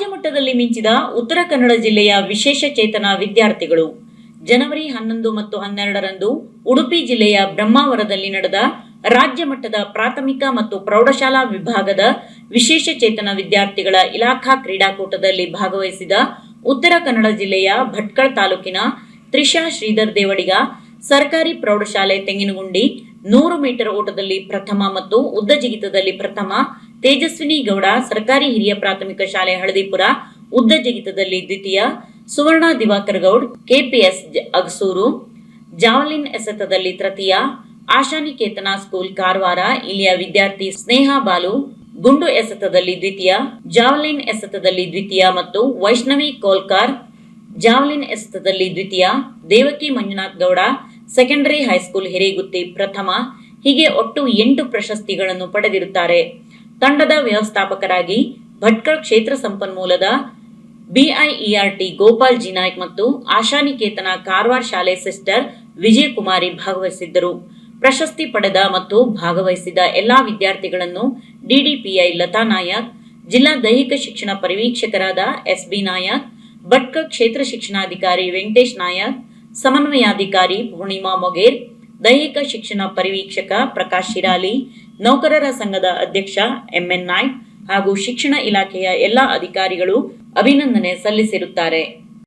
ರಾಜ್ಯ ಮಟ್ಟದಲ್ಲಿ ಮಿಂಚಿದ ಉತ್ತರ ಕನ್ನಡ ಜಿಲ್ಲೆಯ ವಿಶೇಷ ಚೇತನ ವಿದ್ಯಾರ್ಥಿಗಳು. ಜನವರಿ ಹನ್ನೊಂದು ಮತ್ತು ಹನ್ನೆರಡರಂದು ಉಡುಪಿ ಜಿಲ್ಲೆಯ ಬ್ರಹ್ಮಾವರದಲ್ಲಿ ನಡೆದ ರಾಜ್ಯ ಮಟ್ಟದ ಪ್ರಾಥಮಿಕ ಮತ್ತು ಪ್ರೌಢಶಾಲಾ ವಿಭಾಗದ ವಿಶೇಷ ಚೇತನ ವಿದ್ಯಾರ್ಥಿಗಳ ಇಲಾಖಾ ಕ್ರೀಡಾಕೂಟದಲ್ಲಿ ಭಾಗವಹಿಸಿದ ಉತ್ತರ ಕನ್ನಡ ಜಿಲ್ಲೆಯ ಭಟ್ಕಳ ತಾಲೂಕಿನ ತ್ರಿಷಾ ಶ್ರೀಧರ್ ದೇವಡಿಗ, ಸರ್ಕಾರಿ ಪ್ರೌಢಶಾಲೆ ತೆಂಗಿನಗುಂಡಿ, ನೂರು ಮೀಟರ್ ಓಟದಲ್ಲಿ ಪ್ರಥಮ ಮತ್ತು ಉದ್ದ ಜಿಗಿತದಲ್ಲಿ ಪ್ರಥಮ ತೇಜಸ್ವಿನಿ ಗೌಡ, ಸರ್ಕಾರಿ ಹಿರಿಯ ಪ್ರಾಥಮಿಕ ಶಾಲೆ ಹಳದಿಪುರ, ಉದ್ದ ಜಿಗಿತದಲ್ಲಿ ದ್ವಿತೀಯ, ಸುವರ್ಣ ದಿವಾಕರ್ ಗೌಡ್, ಕೆಪಿಎಸ್ ಅಗಸೂರು, ಜಾವಲಿನ್ ಎಸೆತದಲ್ಲಿ ತೃತೀಯ, ಆಶಾನಿಕೇತನ ಸ್ಕೂಲ್ ಕಾರವಾರ, ಇಲ್ಲಿಯ ವಿದ್ಯಾರ್ಥಿ ಸ್ನೇಹ ಬಾಲು, ಗುಂಡು ಎಸೆತದಲ್ಲಿ ದ್ವಿತೀಯ, ಜಾವಲಿನ್ ಎಸೆತದಲ್ಲಿ ದ್ವಿತೀಯ ಮತ್ತು ವೈಷ್ಣವಿ ಕೋಲ್ಕಾರ್, ಜಾವಲಿನ್ ಎಸೆತದಲ್ಲಿ ದ್ವಿತೀಯ, Devaki Manjunath Gowda, secondary high school Hiregutti ಪ್ರಥಮ, ಹೀಗೆ ಒಟ್ಟು ಎಂಟು ಪ್ರಶಸ್ತಿಗಳನ್ನು ಪಡೆದಿರುತ್ತಾರೆ. ತಂಡದ ವ್ಯವಸ್ಥಾಪಕರಾಗಿ ಭಟ್ಕಳ್ ಕ್ಷೇತ್ರ ಸಂಪನ್ಮೂಲದ ಬಿಐಇಆರ್ಟಿ ಗೋಪಾಲ್ ಜಿನಾಯ್ಕ್ ಮತ್ತು ಆಶಾನಿಕೇತನ ಕಾರವಾರ ಶಾಲೆ ಸಿಸ್ಟರ್ ವಿಜಯಕುಮಾರಿ ಭಾಗವಹಿಸಿದ್ದರು. ಪ್ರಶಸ್ತಿ ಪಡೆದ ಮತ್ತು ಭಾಗವಹಿಸಿದ ಎಲ್ಲಾ ವಿದ್ಯಾರ್ಥಿಗಳನ್ನು ಡಿಡಿಪಿಐ ಲತಾ ನಾಯಕ್, ಜಿಲ್ಲಾ ದೈಹಿಕ ಶಿಕ್ಷಣ ಪರಿವೀಕ್ಷಕರಾದ ಎಸ್ಬಿ ನಾಯಕ್ ಭಟ್ಕ ಕ್ಷೇತ್ರ ಶಿಕ್ಷಣಾಧಿಕಾರಿ ವೆಂಕಟೇಶ್ ನಾಯಕ್, ಸಮನ್ವಯಾಧಿಕಾರಿ ಪೂರ್ಣಿಮಾ ಮೊಗೇರ್, ದೈಹಿಕ ಶಿಕ್ಷಣ ಪರಿವೀಕ್ಷಕ ಪ್ರಕಾಶ್ ಶಿರಾಲಿ ನೌಕರರ ಸಂಘದ ಅಧ್ಯಕ್ಷ ಎಂಎನ್ ನಾಯ್ಕ್ ಹಾಗೂ ಶಿಕ್ಷಣ ಇಲಾಖೆಯ ಎಲ್ಲಾ ಅಧಿಕಾರಿಗಳು ಅಭಿನಂದನೆ ಸಲ್ಲಿಸಿರುತ್ತಾರೆ.